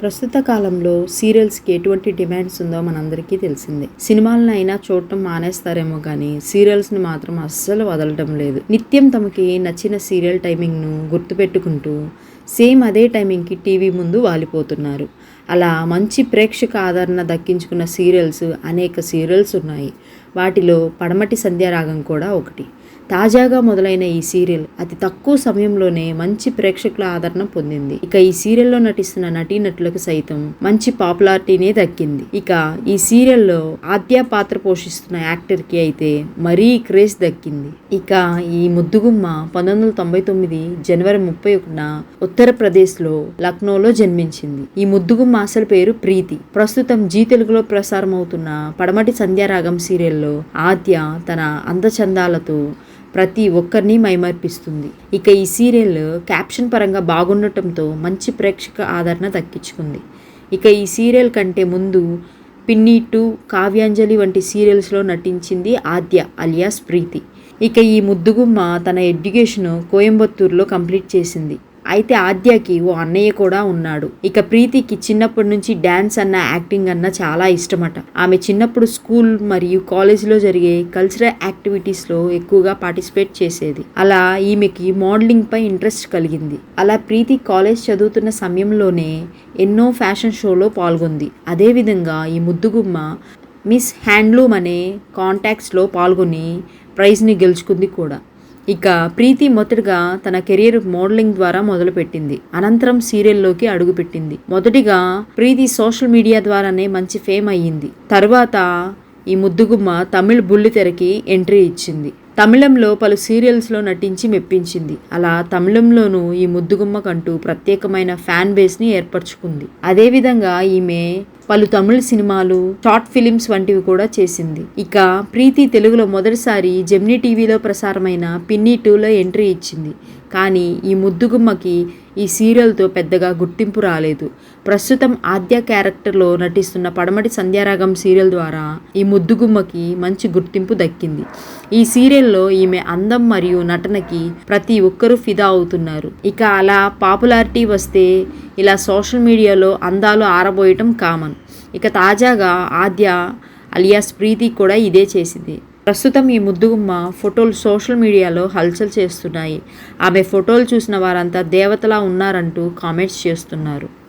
ప్రస్తుత కాలంలో సీరియల్స్కి ఎటువంటి డిమాండ్స్ ఉందో మనందరికీ తెలిసిందే. సినిమాలను అయినా చూడటం మానేస్తారేమో కానీ సీరియల్స్ని మాత్రం అస్సలు వదలటం లేదు. నిత్యం తమకి నచ్చిన సీరియల్ టైమింగ్ను గుర్తుపెట్టుకుంటూ సేమ్ అదే టైమింగ్కి టీవీ ముందు వాలిపోతున్నారు. అలా మంచి ప్రేక్షక ఆదరణ దక్కించుకున్న సీరియల్స్ అనేక సీరియల్స్ ఉన్నాయి. వాటిలో పడమటి సంధ్యారాగం కూడా ఒకటి. తాజాగా మొదలైన ఈ సీరియల్ అతి తక్కువ సమయంలోనే మంచి ప్రేక్షకుల ఆదరణ పొందింది. ఇక ఈ సీరియల్లో నటిస్తున్న నటీనటులకు సైతం మంచి పాపులారిటీనే దక్కింది. ఇక ఈ సీరియల్లో ఆద్య పాత్ర పోషిస్తున్న యాక్టర్కి అయితే మరీ క్రేజ్ దక్కింది. ఇక ఈ ముద్దుగుమ్మ పంతొమ్మిది వందల తొంభై తొమ్మిది జనవరి ముప్పై ఒకటిన ఉత్తరప్రదేశ్లో లక్నోలో జన్మించింది. ఈ ముద్దుగుమ్మ అసలు పేరు ప్రీతి. ప్రస్తుతం జీ తెలుగులో ప్రసారం అవుతున్న పడమటి సంధ్యారాగం సీరియల్లో ఆద్య తన అందచందాలతో ప్రతి ఒక్కరిని మైమర్పిస్తుంది. ఇక ఈ సీరియల్ క్యాప్షన్ పరంగా బాగుండటంతో మంచి ప్రేక్షక ఆదరణ దక్కించుకుంది. ఇక ఈ సీరియల్ కంటే ముందు పిన్ని టూ కావ్యాంజలి వంటి సీరియల్స్లో నటించింది ఆద్య అలియాస్ ప్రీతి. ఇక ఈ ముద్దుగుమ్మ తన ఎడ్యుకేషన్ కోయంబత్తూరులో కంప్లీట్ చేసింది. అయితే ఆద్యకి ఓ అన్నయ్య కూడా ఉన్నాడు. ఇక ప్రీతికి చిన్నప్పటి నుంచి డ్యాన్స్ అన్న యాక్టింగ్ అన్న చాలా ఇష్టమట. ఆమె చిన్నప్పుడు స్కూల్ మరియు కాలేజీలో జరిగే కల్చరల్ యాక్టివిటీస్లో ఎక్కువగా పార్టిసిపేట్ చేసేది. అలా ఈమెకి మోడలింగ్ పై ఇంట్రెస్ట్ కలిగింది. అలా ప్రీతి కాలేజ్ చదువుతున్న సమయంలోనే ఎన్నో ఫ్యాషన్ షోలో పాల్గొంది. అదేవిధంగా ఈ ముద్దుగుమ్మ మిస్ హ్యాండ్లూమ్ అనే కాంటాక్ట్స్లో పాల్గొని ప్రైజ్ని గెలుచుకుంది కూడా. ఇక ప్రీతి మొదటగా తన కెరీర్ మోడలింగ్ ద్వారా మొదలుపెట్టింది. అనంతరం సీరియల్లోకి అడుగుపెట్టింది. మొదటిగా ప్రీతి సోషల్ మీడియా ద్వారానే మంచి ఫేమ్ అయ్యింది. తర్వాత ఈ ముద్దుగుమ్మ తమిళ్ బుల్లితెరకి ఎంట్రీ ఇచ్చింది. తమిళంలో పలు సీరియల్స్లో నటించి మెప్పించింది. అలా తమిళంలోనూ ఈ ముద్దుగుమ్మకంటూ ప్రత్యేకమైన ఫ్యాన్ బేస్ని ఏర్పరచుకుంది. అదేవిధంగా ఈమె పలు తమిళ సినిమాలు షార్ట్ ఫిలిమ్స్ వంటివి కూడా చేసింది. ఇక ప్రీతి తెలుగులో మొదటిసారి జెమ్నీ టీవీలో ప్రసారమైన పిన్ని టూలో ఎంట్రీ ఇచ్చింది. కానీ ఈ ముద్దుగుమ్మకి ఈ సీరియల్తో పెద్దగా గుర్తింపు రాలేదు. ప్రస్తుతం ఆద్య క్యారెక్టర్లో నటిస్తున్న పడమటి సంధ్యారాగం సీరియల్ ద్వారా ఈ ముద్దుగుమ్మకి మంచి గుర్తింపు దక్కింది. ఈ సీరియల్లో ఈమె అందం మరియు నటనకి ప్రతి ఒక్కరూ ఫిదా అవుతున్నారు. ఇక అలా పాపులారిటీ వస్తే ఇలా సోషల్ మీడియాలో అందాలు ఆరబోయటం కామన్. ఇక తాజాగా ఆద్య అలియాస్ ప్రీతి కూడా ఇదే చేసింది. ప్రస్తుతం ఈ ముద్దుగుమ్మ ఫోటోలు సోషల్ మీడియాలో హల్చల్ చేస్తున్నాయి. ఆమె ఫోటోలు చూసిన వారంతా దేవతలా ఉన్నారంటూ కామెంట్స్ చేస్తున్నారు.